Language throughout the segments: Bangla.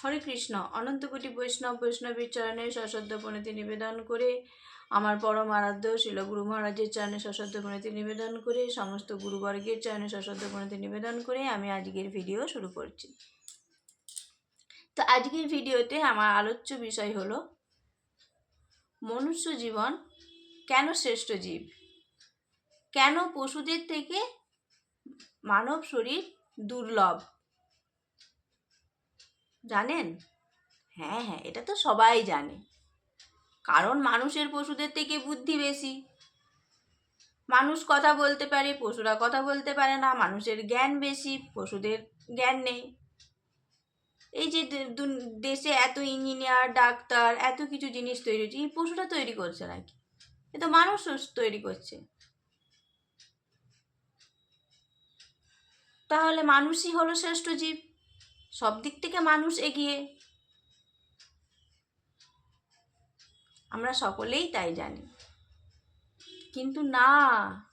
হরে কৃষ্ণ। অনন্তকোটি বৈষ্ণব বৈষ্ণবীর চরণে সশ্রদ্ধ প্রণতি নিবেদন করে, আমার পরম আরাধ্য শিল গুরু মহারাজের চরণে সশ্রদ্ধ প্রণতি নিবেদন করে, সমস্ত গুরুবর্গের চরণে সশ্রদ্ধ প্রণতি নিবেদন করে আমি আজকের ভিডিও শুরু করছি। তো আজকের ভিডিওতে আমার আলোচ্য বিষয় হলো, মনুষ্য জীবন কেন শ্রেষ্ঠ জীব? কেন পশুদের থেকে মানব শরীর দুর্লভ? জানেন? হ্যাঁ হ্যাঁ এটা তো সবাই জানে। কারণ মানুষের পশুদের থেকে বুদ্ধি বেশি। মানুষ কথা বলতে পারে, পশুরা কথা বলতে পারে না, মানুষের জ্ঞান বেশি, পশুদের জ্ঞান নেই। এই যে দেশে এত ইঞ্জিনিয়ার, ডাক্তার, এত কিছু জিনিস তৈরি হচ্ছে, এই পশুরা তৈরি করছে নাকি? এ তো মানুষ তৈরি করছে। তাহলে মানুষই হলো শ্রেষ্ঠ জীব। সব দিক থেকে মানুষ এগিয়ে। আমরা সকলেই তাই জানি। কিন্তু না,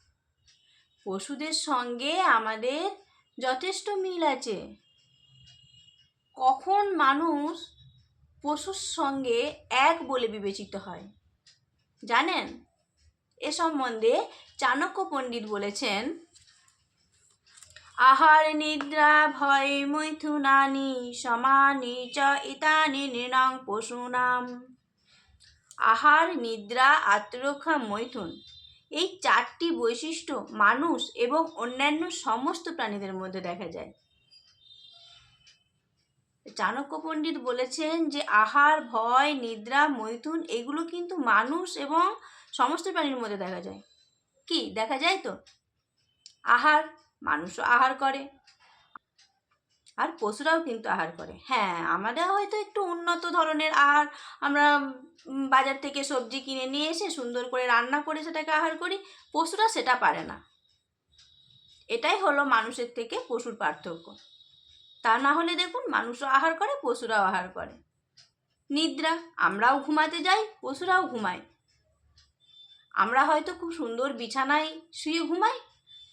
পশুদের সঙ্গে আমাদের যথেষ্ট মিল আছে। কখন মানুষ পশুর সঙ্গে এক বলে বিবেচিত হয়? জানেন? এ সম্বন্ধে চাণক্য পণ্ডিত বলেছেন আহার, নিদ্রা, ভয়, মৈথুনানি, সমানি, চ, ইতানি, নৃণাং, পশুনাম। আহার, নিদ্রা, আত্মরক্ষা, মৈথুন এই চারটি বৈশিষ্ট্য মানুষ এবং অন্যান্য সমস্ত প্রাণীদের মধ্যে দেখা যায়। চাণক্য পণ্ডিত বলেছেন যে আহার, ভয়, নিদ্রা, মৈথুন এগুলো কিন্তু মানুষ এবং সমস্ত প্রাণীর মধ্যে দেখা যায়। কি? দেখা যায় তো? আহার মানুষও আহার করে। আর পশুরাও কিন্তু আহার করে। হ্যাঁ আমাদের হয়তো একটু উন্নত ধরনের আহার আমরা বাজার থেকে সবজি কিনে নিয়ে এসে সুন্দর করে রান্না করে সেটাকে আহার করি, পশুরা সেটা পারে না। এটাই হলো মানুষের থেকে পশুর পার্থক্য। তা না হলে দেখুন, মানুষও আহার করে, পশুরাও আহার করে। নিদ্রা, আমরাও ঘুমাতে যাই, পশুরাও ঘুমায়। আমরা হয়তো খুব সুন্দর বিছানায় শুয়ে ঘুমাই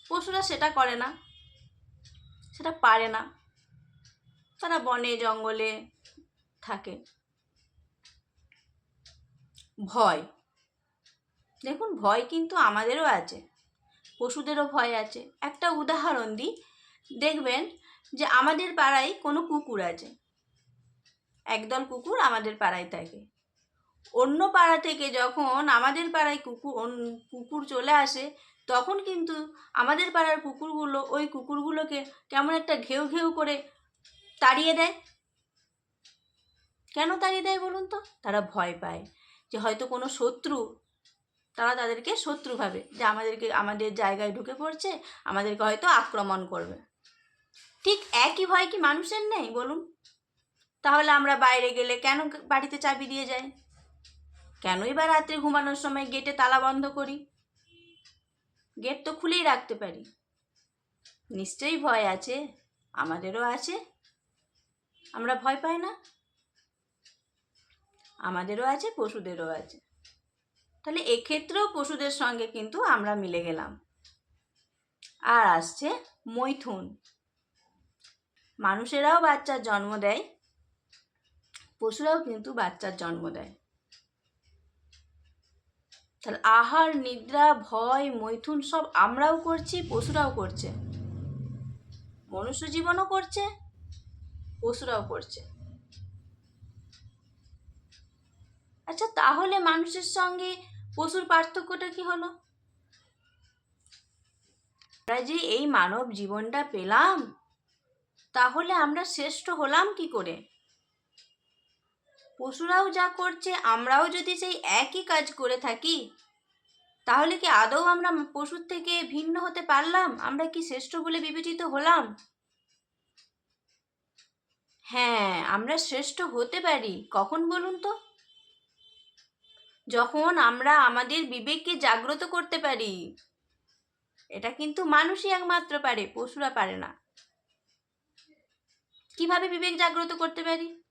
পশুরা সেটা করে না। সেটা পারে না। তারা বনে, জঙ্গলে থাকে। ভয়। দেখুন, ভয় কিন্তু আমাদেরও আছে। পশুদেরও ভয় আছে। একটা উদাহরণ দিই। দেখবেন যে আমাদের পাড়ায় কোনো কুকুর আছে। একদল কুকুর আমাদের পাড়ায় থাকে। অন্য পাড়া থেকে যখন আমাদের পাড়ায় কুকুর কুকুর চলে আসে তখন কিন্তু আমাদের পাড়ার কুকুরগুলো, ওই কুকুরগুলোকে কেমন একটা ঘেউ ঘেউ করে তাড়িয়ে দেয়। কেন তাড়িয়ে দেয় বলুন তো? তারা ভয় পায় যে হয়তো কোনো শত্রু, তারা তাদেরকে শত্রু ভাবে যে আমাদেরকে, আমাদের জায়গায় ঢুকে পড়ছে, আমাদেরকে হয়তো আক্রমণ করবে। ঠিক একই ভয় কি মানুষের নেই বলুন? তাহলে আমরা বাইরে গেলে কেন বাড়িতে চাবি দিয়ে যাই? কেনই বা রাত্রে ঘুমানোর সময় গেটে তালা বন্ধ করি? গেট তো খুলেই রাখতে পারি। নিশ্চয়ই ভয় আছে। আমাদেরও আছে। আমরা ভয় পাই না। আমাদেরও আছে, পশুদেরও আছে। তাহলে এক্ষেত্রেও পশুদের সঙ্গে কিন্তু আমরা মিলে গেলাম। আর আসছে মৈথুন। মানুষেরাও বাচ্চার জন্ম দেয়, পশুরাও কিন্তু বাচ্চার জন্ম দেয়। তাহলে আহার, নিদ্রা, ভয়, মৈথুন সব আমরাও করছি, পশুরাও করছে। মনুষ্য জীবনও করছে, পশুরাও করছে। আচ্ছা তাহলে মানুষের সঙ্গে পশুর পার্থক্যটা কি হলো? আমরা যে এই মানব জীবনটা পেলাম, তাহলে আমরা শ্রেষ্ঠ হলাম কি করে? পশুরাও যা করছে, আমরাও যদি সেই একই কাজ করে থাকি, তাহলে কি আদৌ আমরা পশুর থেকে ভিন্ন হতে পারলাম? আমরা কি শ্রেষ্ঠ বলে বিবেচিত হলাম? হ্যাঁ আমরা শ্রেষ্ঠ হতে পারি। কখন বলুন তো? যখন আমরা আমাদের বিবেককে জাগ্রত করতে পারি। এটা কিন্তু মানুষই একমাত্র পারে, পশুরা পারে না। কীভাবে বিবেক জাগ্রত করতে পারি?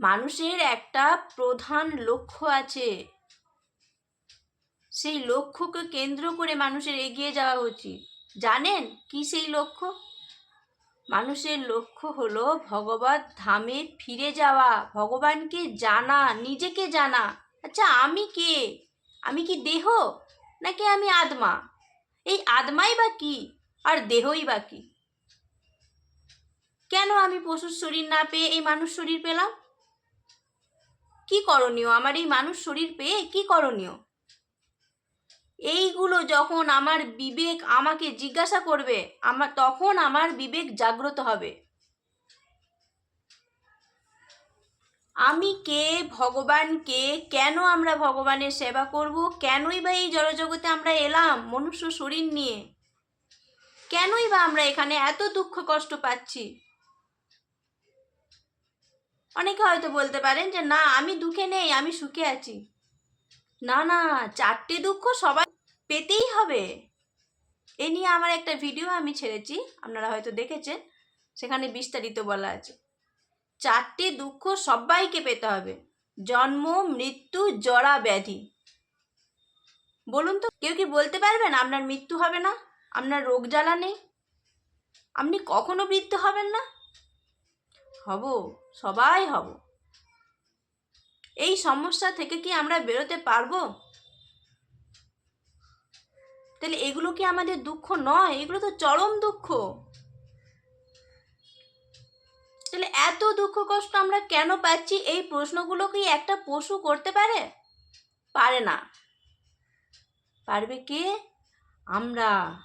মানুষের একটা প্রধান লক্ষ্য আছে। সেই লক্ষ্যকে কেন্দ্র করে মানুষের এগিয়ে যাওয়া উচিত। জানেন কি সেই লক্ষ্য? মানুষের লক্ষ্য হলো ভগবত ধামে ফিরে যাওয়া। ভগবানকে জানা, নিজেকে জানা। আচ্ছা আমি কে? আমি কি দেহ? নাকি আমি আত্মা? এই আত্মাই বা কি? আর দেহই বা কি? কেন আমি পশুর শরীর না পেয়ে এই মানুষ শরীর পেলাম? কি করণীয়? আমার এই মানুষ শরীর পেয়ে কি করণীয়? এইগুলো যখন আমার বিবেক আমাকে জিজ্ঞাসা করবে, আমার তখন আমার বিবেক জাগ্রত হবে। আমি কে? ভগবান কে? কেন আমরা ভগবানের সেবা করব? কেনই বা এই জড়জগতে আমরা এলাম মনুষ্য শরীর নিয়ে? কেনই বা আমরা এখানে এত দুঃখ কষ্ট পাচ্ছি? অনেকে হয়তো বলতে পারেন যে, না, আমি দুঃখে নেই, আমি সুখে আছি। না না, চারটে দুঃখ সবাই পেতেই হবে। এ নিয়ে আমার একটা ভিডিও আমি ছেড়েছি, আপনারা হয়তো দেখেছেন, সেখানে বিস্তারিত বলা আছে। চারটে দুঃখ সবাইকে পেতে হবে। জন্ম, মৃত্যু, জরা, ব্যাধি। বলুন তো, কেউ কি বলতে পারবেন আপনার মৃত্যু হবে না? আপনার রোগ জ্বালা নেই? আপনি কখনো বৃদ্ধ হবেন না? হব, সবাই হব। এই সমস্যা থেকে কি আমরা বেরোতে পারব? তাহলে এগুলো কি আমাদের দুঃখ নয়? এগুলো তো চরম দুঃখ। তাহলে এত দুঃখ কষ্ট আমরা কেন পাচ্ছি? এই প্রশ্নগুলো কি একটা পশু করতে পারে? পারে না। পারবে কে? আমরা।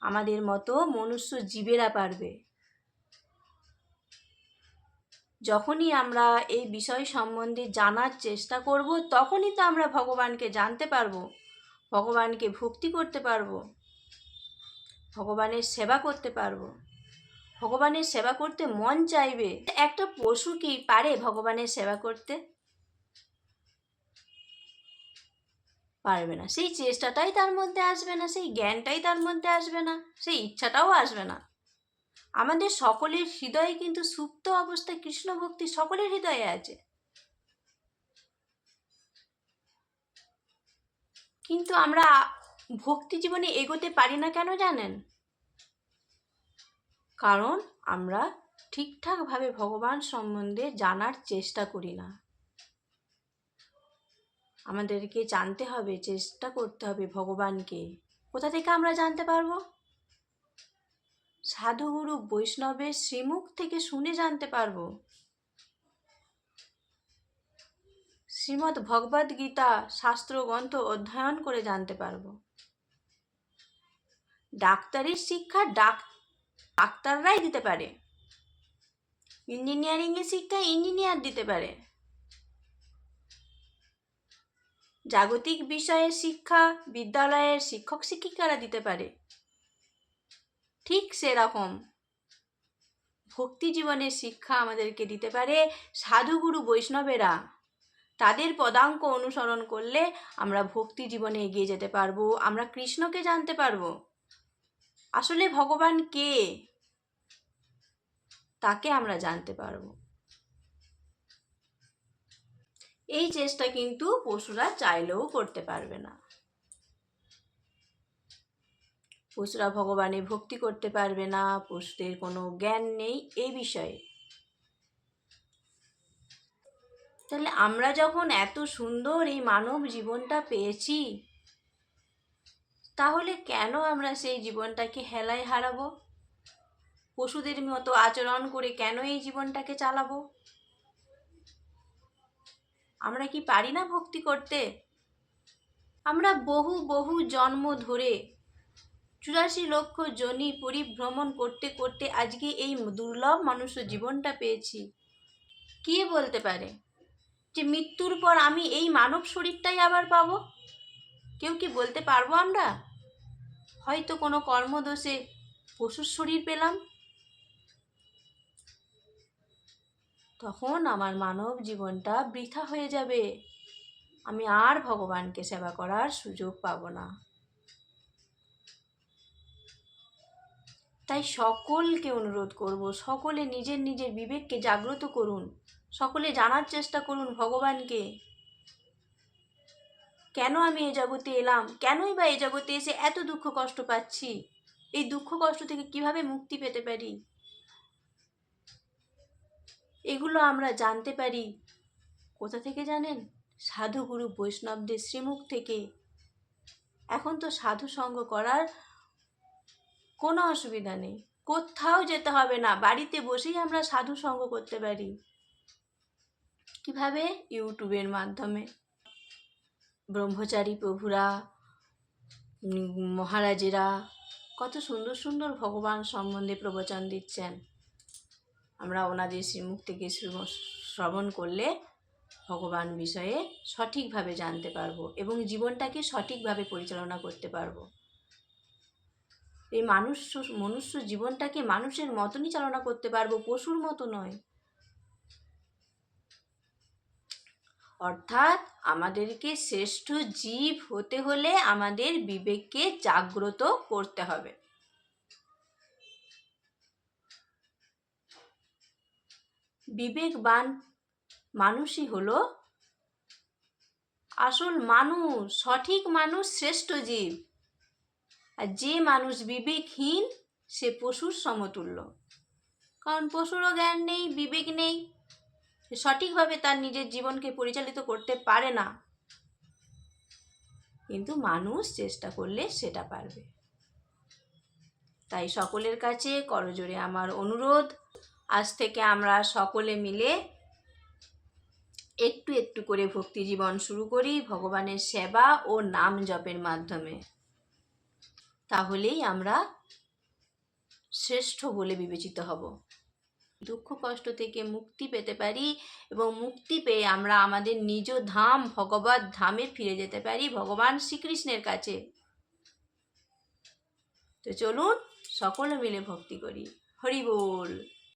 আমাদের মতো মনুষ্য জীবেরা পারবে। যখনই আমরা এই বিষয় সম্বন্ধে জানার চেষ্টা করব, তখনই তো আমরা ভগবানকে জানতে পারব, ভগবানকে ভক্তি করতে পারব, ভগবানের সেবা করতে পারব। ভগবানের সেবা করতে মন চাইবে। একটা পশু কি পারে ভগবানের সেবা করতে? পারবে না। সেই চেষ্টাটাই তার মধ্যে আসবে না, সেই জ্ঞানটাই তার মধ্যে আসবে না, সেই ইচ্ছাটাও আসবে না। আমাদের সকলের হৃদয়ে কিন্তু সুপ্ত অবস্থায় কৃষ্ণ ভক্তি সকলের হৃদয়ে আছে। কিন্তু আমরা ভক্তি জীবনে এগোতে পারি না কেন জানেন? কারণ আমরা ঠিকঠাকভাবে ভগবান সম্বন্ধে জানার চেষ্টা করি না। আমাদেরকে জানতে হবে, চেষ্টা করতে হবে ভগবানকে। কোথা থেকে আমরা জানতে পারব? সাধুগুরু বৈষ্ণবের শ্রীমুখ থেকে শুনে জানতে পারব। শ্রীমদ্ ভগবদ গীতা শাস্ত্র গ্রন্থ অধ্যয়ন করে জানতে পারব। ডাক্তারির শিক্ষা ডাক, ডাক্তাররাই দিতে পারে। ইঞ্জিনিয়ারিংয়ের শিক্ষা ইঞ্জিনিয়ার দিতে পারে। জাগতিক বিষয়ের শিক্ষা বিদ্যালয়ের শিক্ষক শিক্ষিকারা দিতে পারে। ঠিক সেরকম। ভক্তি জীবনের শিক্ষা আমাদেরকে দিতে পারে সাধুগুরু বৈষ্ণবেরা। তাদের পদাঙ্ক অনুসরণ করলে আমরা ভক্তি জীবনে এগিয়ে যেতে পারব, আমরা কৃষ্ণকে জানতে পারব। আসলে ভগবান কে? তাকে আমরা জানতে পারব। এই চেষ্টা কিন্তু পশুরা চাইলেও করতে পারবে না। পশুরা ভগবানে ভক্তি করতে পারবে না পশুদের কোনো জ্ঞান নেই এই বিষয়ে। তাহলে আমরা যখন এত সুন্দর এই মানব জীবনটা পেয়েছি, তাহলে কেন আমরা সেই জীবনটাকে হেলায় হারাবো? পশুদের মতো আচরণ করে কেন এই জীবনটাকে চালাবো? আমরা কি পারি না ভক্তি করতে? আমরা বহু বহু জন্ম ধরে চুরাশি লক্ষ জনি পরিভ্রমণ করতে করতে আজকে এই দুর্লভ মানুষ জীবনটা পেয়েছি। কে বলতে পারে? যে মৃত্যুর পর আমি এই মানব শরীরটাই আবার পাবো? কেউ কি বলতে পারব আমরা? হয়তো কোনো কর্মদোষে পশুর শরীর পেলাম। তখন আমার মানব জীবনটা বৃথা হয়ে যাবে। আমি আর ভগবানকে সেবা করার সুযোগ পাব না। তাই সকলকে অনুরোধ করব, সকলে নিজের নিজের বিবেককে জাগ্রত করুন। সকলে জানার চেষ্টা করুন ভগবানকে। কেন আমি এ জগতে এলাম? কেনই বা এই জগতে এসে এত দুঃখ কষ্ট পাচ্ছি? এই দুঃখ কষ্ট থেকে কীভাবে মুক্তি পেতে পারি? এগুলো আমরা জানতে পারি। কোথা থেকে জানেন? সাধু গুরু বৈষ্ণবদের শ্রীমুখ থেকে। এখন তো সাধু সঙ্গ করার কোনো অসুবিধা নেই। কোথাও যেতে হবে না। বাড়িতে বসেই আমরা সাধু সঙ্গ করতে পারি। কীভাবে? ইউটিউবের মাধ্যমে। ব্রহ্মচারী প্রভুরা, মহারাজেরা কত সুন্দর সুন্দর ভগবান সম্বন্ধে প্রবচন দিচ্ছেন। আমরা ওনাদের শ্রীমুখ থেকে শ্রবণ করলে ভগবান বিষয়ে সঠিকভাবে জানতে পারব এবং জীবনটাকে সঠিকভাবে পরিচালনা করতে পারব। এই মানুষ মনুষ্য জীবনটাকে মানুষের মতনই চালনা করতে পারব, পশুর মতো নয়। অর্থাৎ আমাদেরকে শ্রেষ্ঠ জীব হতে হলে আমাদের বিবেককে জাগ্রত করতে হবে। বিবেকবান মানুষই হলো আসল মানুষ, সঠিক মানুষ, শ্রেষ্ঠ জীব। আর যে মানুষ বিবেকহীন, সে পশুর সমতুল্য। কারণ পশুরও জ্ঞান নেই, বিবেক নেই। সঠিকভাবে তার নিজের জীবনকে পরিচালিত করতে পারে না। কিন্তু মানুষ চেষ্টা করলে সেটা পারবে। তাই সকলের কাছে করজোরে আমার অনুরোধ, আজ থেকে আমরা সকলে মিলে একটু একটু করে ভক্তি জীবন শুরু করি, ভগবানের সেবা ও নাম জপের মাধ্যমে। তাহলেই আমরা শ্রেষ্ঠ বলে বিবেচিত হব। দুঃখ, কষ্ট থেকে মুক্তি পেতে পারি এবং মুক্তি পেয়ে আমরা আমাদের নিজ ধাম, ভগবত ধামে ফিরে যেতে পারি ভগবান শ্রীকৃষ্ণের কাছে। তো চলুন সকলে মিলে ভক্তি করি। হরি বল।